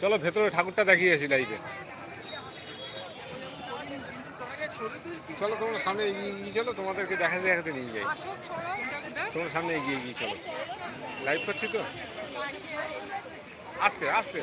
চলো ভেতরে ঠাকুরটা দেখিয়ে আসি লাইভে চলো তোমরা সামনে এগিয়ে গিয়ে চলো, তোমাদেরকে দেখাতে দেখাতে নিয়ে যাই। তোমার সামনে এগিয়ে গিয়ে চলো। লাইভ করছি তো? আস্তে আস্তে।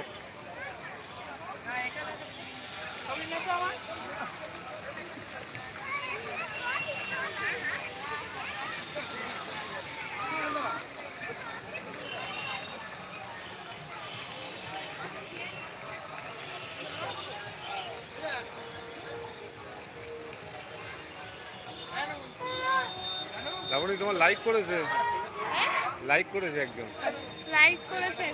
লাবণী তোমার লাইক করেছে? লাইক করেছে একজন লাইক করেছেন?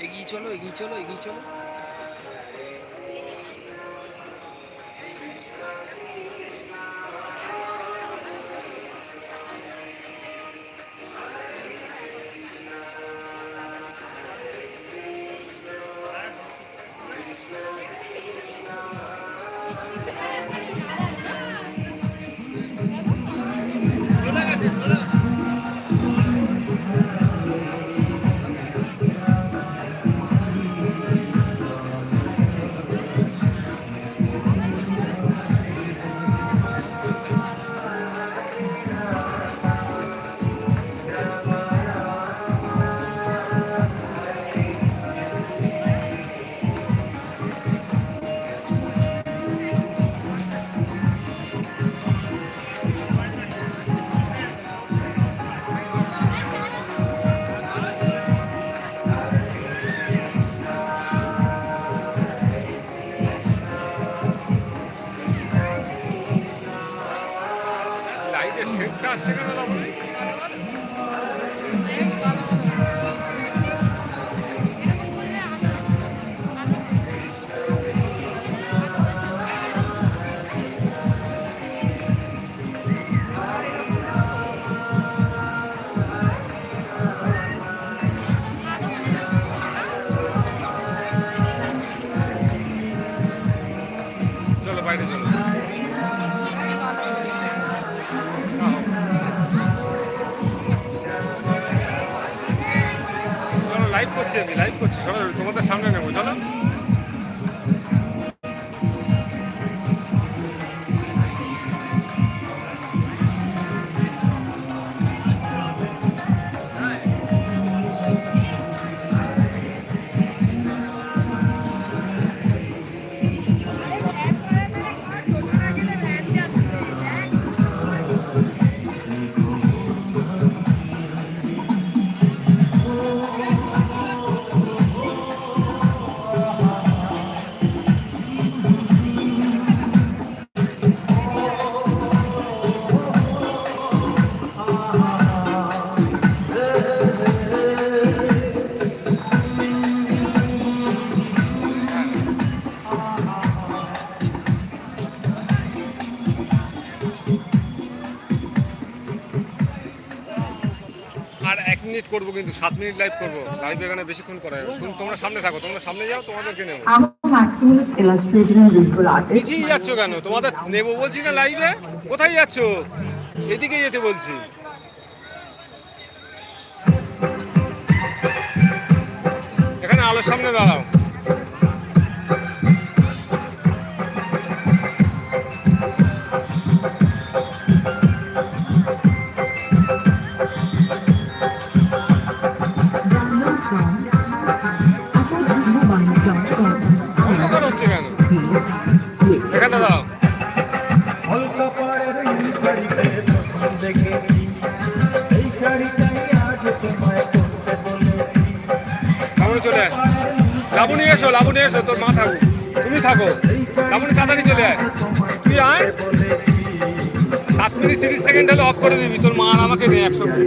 এগিয়ে চলো এগিয়ে চলো এগিয়ে চলো। লাইটের সেটটা Barcelona. লাইভ করছি আমি লাইভ করছি। সরাসরি তোমাদের সামনে নেব চলো। আর এক মিনিট করব কিন্তু সাত মিনিট লাইভ করব। লাইভ এখানে বেশিক্ষণ করা যাবে তোমরা সামনে থাকো তোমরা সামনে যাও তোমাদেরকে নেব. পিছিয়ে যাচ্ছ কেন? তোমাদের নেব বলছি না লাইভে কোথায় যাচ্ছ? এদিকে যেতে বলছি। এখানে আলোর সামনে দাঁড়াও। এখানে দাঁড়াও লাবণী চলে আয়। লাবণী এসো লাবণী এসো, তোর মা থাকুক। তুমি থাকো। লাবণী তাড়াতাড়ি চলে আয়। তুই আয়। সাত মিনিট তিরিশ সেকেন্ড হলে অফ করে দিবি। তোর মা আর আমাকে নিয়ে একসঙ্গে।